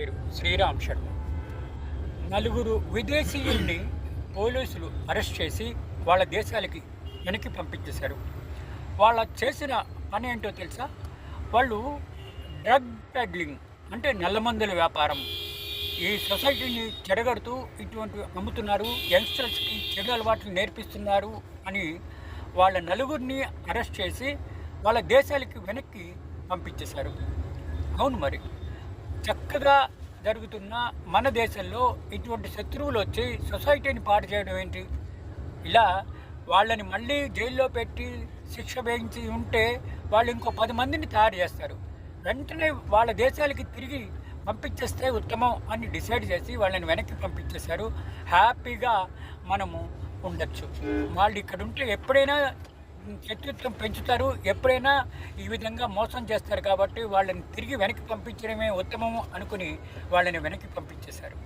పేరు శ్రీరామ్ శర్మ. నలుగురు విదేశీయుల్ని పోలీసులు అరెస్ట్ చేసి వాళ్ళ దేశాలకి వెనక్కి పంపించేశారు. వాళ్ళ చేసిన పని ఏంటో తెలుసా? వాళ్ళు డ్రగ్ పెడ్లింగ్ అంటే నల్లమందుల వ్యాపారం. ఈ సొసైటీని చెడగడుతూ ఇటువంటి అమ్ముతున్నారు యంగ్స్టర్స్కి చెడు అలవాట్లు నేర్పిస్తున్నారు అని వాళ్ళ నలుగురిని అరెస్ట్ చేసి వాళ్ళ దేశాలకి వెనక్కి పంపించేశారు. అవును మరి. చక్కగా జరుగుతున్న మన దేశంలో ఇటువంటి శత్రువులు వచ్చి సొసైటీని పాడు చేయడం ఏంటి? ఇలా వాళ్ళని మళ్ళీ జైల్లో పెట్టి శిక్ష వేయించి ఉంటే వాళ్ళు ఇంకో పది మందిని తయారు చేస్తారు. వెంటనే వాళ్ళ దేశాలకి తిరిగి పంపించేస్తే ఉత్తమం అని డిసైడ్ చేసి వాళ్ళని వెనక్కి పంపించేశారు. హ్యాపీగా మనము ఉండొచ్చు. వాళ్ళు ఇక్కడ ఉంటే ఎప్పుడైనా శత్రుత్వం పెంచుతారు. ఎప్పుడైనా ఈ విధంగా మోసం చేస్తారు కాబట్టి వాళ్ళని తిరిగి వెనక్కి పంపించడమే ఉత్తమం అనుకుని వాళ్ళని వెనక్కి పంపించేశారు.